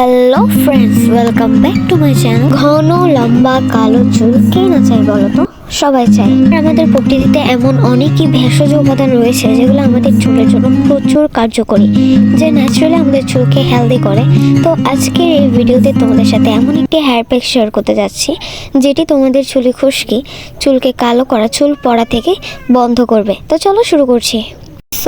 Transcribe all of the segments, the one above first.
Hello friends welcome back to my channel ঘন, লম্বা, কালো, চুল। কে না চাই বলো তো? সবাই চাই আমাদের প্রকৃতিতে এমন অনেকই ভেষজ উপাদান রয়েছে, যেগুলো আমাদের চুলের জন্য প্রচুর কার্যকরী, যে ন্যাচারালি আমাদের চুলকে হেলদি করে। তো আজকের এই ভিডিওতে তোমাদের সাথে এমন একটি হেয়ার প্যাক শেয়ার করতে যাচ্ছি, যেটি তোমাদের চুলে খুশকি, চুলকে কালো করা চুল পড়া থেকে বন্ধ করবে। তো চলো শুরু করছি।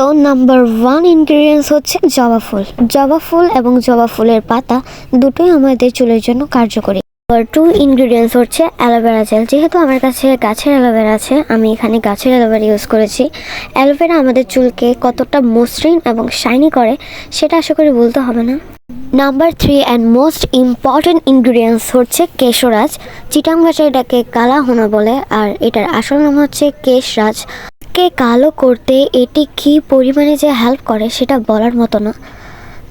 সো নাম্বার ওয়ান ইনগ্রিডিয়েন্টস হচ্ছে জবা ফুল। জবা ফুল এবং জবা ফুলের পাতা দুটোই আমাদের চুলের জন্য কার্যকরী। নাম্বার টু ইনগ্রিডিয়েন্টস হচ্ছে অ্যালোভেরা জেল। যেহেতু আমার কাছে গাছের অ্যালোভেরা আছে, আমি এখানে গাছের অ্যালোভেরা ইউজ করেছি। অ্যালোভেরা আমাদের চুলকে কতটা মসৃণ এবং শাইনি করে, সেটা আশা করি বলতে হবে না। Number three and most important ingredients হচ্ছে কেশরাজ। চিটাং ভাষায় এটাকে কালা হোনা বলে, আর এটার আসল নাম হচ্ছে কেশরাজ। কে কালো করতে এটি কি পরিমাণে যে হেল্প করে সেটা বলার মতো না।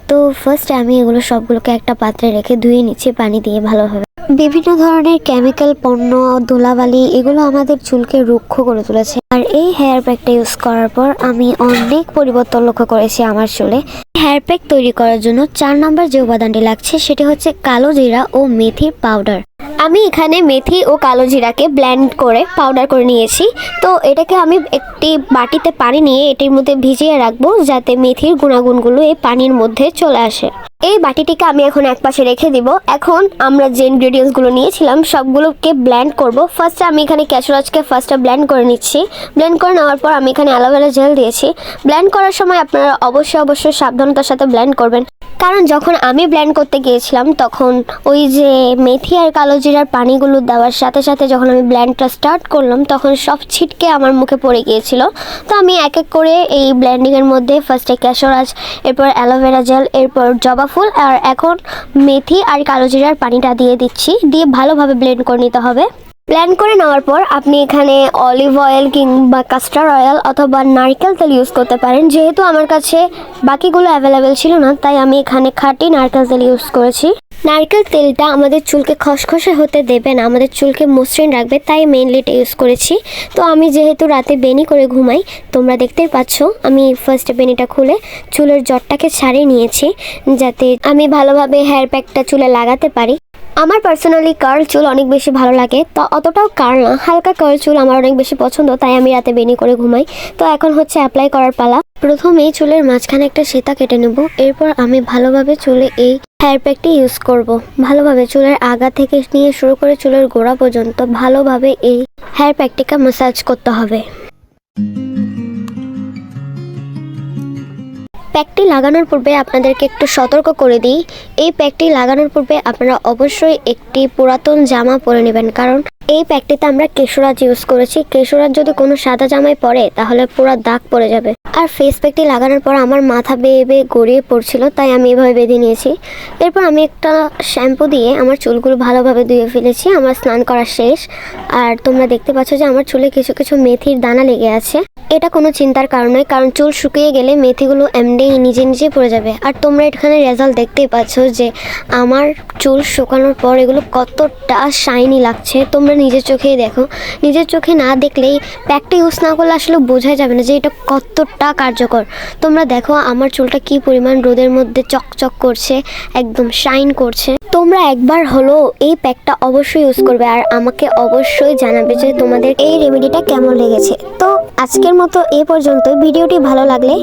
তো ফার্স্ট আমি এগুলো সবগুলোকে একটা পাত্রে রেখে ধুয়ে নিচ্ছি, পানি দিয়ে ভালোভাবে। বিভিন্ন ধরনের কেমিক্যাল পণ্য, ধুলাবালি, এগুলো আমাদের চুলকে রুক্ষ করে তুলেছে। আর এই হেয়ার প্যাকটা ইউজ করার পর আমি অনেক পরিবর্তন লক্ষ্য করেছি আমার চুলে। হেয়ার প্যাক তৈরি করার জন্য চার নম্বর যে উপাদানটি লাগছে, সেটি হচ্ছে কালো জিরা ও মেথির পাউডার আমি এখানে মেথি ও কালো জিরাকে ব্ল্যান্ড করে পাউডার করে নিয়েছি। তো এটাকে আমি একটি বাটিতে পানি নিয়ে এটির মধ্যে ভিজিয়ে রাখব, যাতে মেথির গুণাগুণগুলো এই পানির মধ্যে চলে আসে। এই বাটিটিকে আমি এখন এক পাশে রেখে দিব। এখন আমরা যে ইনগ্রেডিয়েন্টসগুলো নিয়েছিলাম, সবগুলোকে ব্ল্যান্ড করব। ফার্স্টে আমি এখানে ক্যাচুরাজকে ফার্স্টে ব্ল্যান্ড করে নিচ্ছি। ব্ল্যান্ড করে নেওয়ার পর আমি এখানে অ্যালোভেরা জেল দিয়েছি। ব্ল্যান্ড করার সময় আপনারা অবশ্যই অবশ্যই সাবধানতার সাথে ব্ল্যান্ড করবেন। কারণ যখন আমি ব্ল্যান্ড করতে গিয়েছিলাম, তখন ওই যে মেথি আর কালো জিরার পানিগুলো দেওয়ার সাথে সাথে যখন আমি ব্ল্যান্ডটা স্টার্ট করলাম, তখন সব ছিটকে আমার মুখে পড়ে গিয়েছিল। তো আমি এক এক করে এই ব্ল্যান্ডিংয়ের মধ্যে ফার্স্টে ক্যাশরাজ এরপর অ্যালোভেরা জেল এরপর জবা ফুল, আর এখন মেথি আর কালো জিরার পানিটা দিয়ে দিচ্ছি, দিয়ে ভালোভাবে ব্লেন্ড করে নিতে হবে। ব্লেন্ড করে নেওয়ার পর আপনি এখানে অলিভ অয়েল কিংবা কাস্টার অয়েল অথবা নারকেল তেল ইউজ করতে পারেন। যেহেতু আমার কাছে বাকিগুলো অ্যাভেলেবেল ছিল না, তাই আমি এখানে খাঁটি নারকেল তেল ইউজ করেছি। নারকেল তেলটা আমাদের চুলকে খসখসে হতে দেবে না, আমাদের চুলকে মসৃণ রাখবে, তাই মেইনলি এটা ইউজ করেছি। তো আমি যেহেতু রাতে বেনি করে ঘুমাই, তোমরা দেখতেই পাচ্ছ, আমি ফার্স্টে বেনিটা খুলে চুলের জটটাকে ছাড়িয়ে নিয়েছি, যাতে আমি ভালোভাবে হেয়ার প্যাকটা চুলে লাগাতে পারি। আমার পার্সোনালি কার্ল চুল অনেক বেশি ভালো লাগে, তো অতটাও কার্ল না, হালকা কার্ল চুল আমার অনেক বেশি পছন্দ, তাই আমি রাতে বেনি করে ঘুমাই। তো এখন হচ্ছে অ্যাপ্লাই করার পালা। প্রথমে চুলের মাঝখানে একটা সেতা কেটে নেব। এরপর আমি ভালোভাবে চুলে এই হেয়ার প্যাকটি ইউজ করব। ভালোভাবে চুলের আগা থেকে নিয়ে শুরু করে চুলের গোড়া পর্যন্ত ভালোভাবে এই হেয়ার প্যাকটিকে ম্যাসাজ করতে হবে। প্যাকটি লাগানোর পূর্বে আপনাদেরকে একটু সতর্ক করে দিই। এই প্যাকটি লাগানোর পূর্বে আপনারা অবশ্যই একটি পুরাতন জামা পরে নেবেন, কারণ এই প্যাকটিতে আমরা কেশরাজ ইউজ করেছি। কেশরাজ যদি কোনো সাদা জামায় পরে, তাহলে পুরো দাগ পড়ে যাবে। আর ফেস প্যাকটি লাগানোর পর আমার মাথা বেয়ে বেয়ে গড়িয়ে পড়ছিল, তাই আমি এভাবে বেঁধে নিয়েছি। এরপর আমি একটা শ্যাম্পু দিয়ে আমার চুলগুলো ভালোভাবে ধুয়ে ফেলেছি। আমার স্নান করা শেষ। আর তোমরা দেখতে পাচ্ছ যে আমার চুলে কিছু কিছু মেথির দানা লেগে আছে। এটা কোনো চিন্তার কারণ নয়, কারণ চুল শুকিয়ে গেলে মেথিগুলো এমনি নিজে নিজে পড়ে যাবে। আর তোমরা এখানে রেজাল্ট দেখতেই পাচ্ছ যে আমার চুল শুকানোর পর এগুলো কতটা শাইনি লাগছে। তোমরা নিজের চোখেই দেখো। নিজের চোখে না দেখলেই প্যাকটা ইউজ না করলে আসলে বোঝাই যাবে না যে এটা কতটা কার্যকর। তোমরা দেখো আমার চুলটা কি পরিমাণ রোদের মধ্যে চকচক করছে, একদম শাইন করছে। তোমরা একবার হলো এই প্যাকটা অবশ্যই ইউজ করবে আর আমাকে অবশ্যই জানাবে যে তোমাদের এই রেমেডিটা কেমন লেগেছে। তো আজকের মতো এ পর্যন্ত ভিডিওটি ভালো লাগলে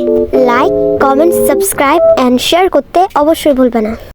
like comment subscribe and share করতে অবশ্যই ভুলবে না।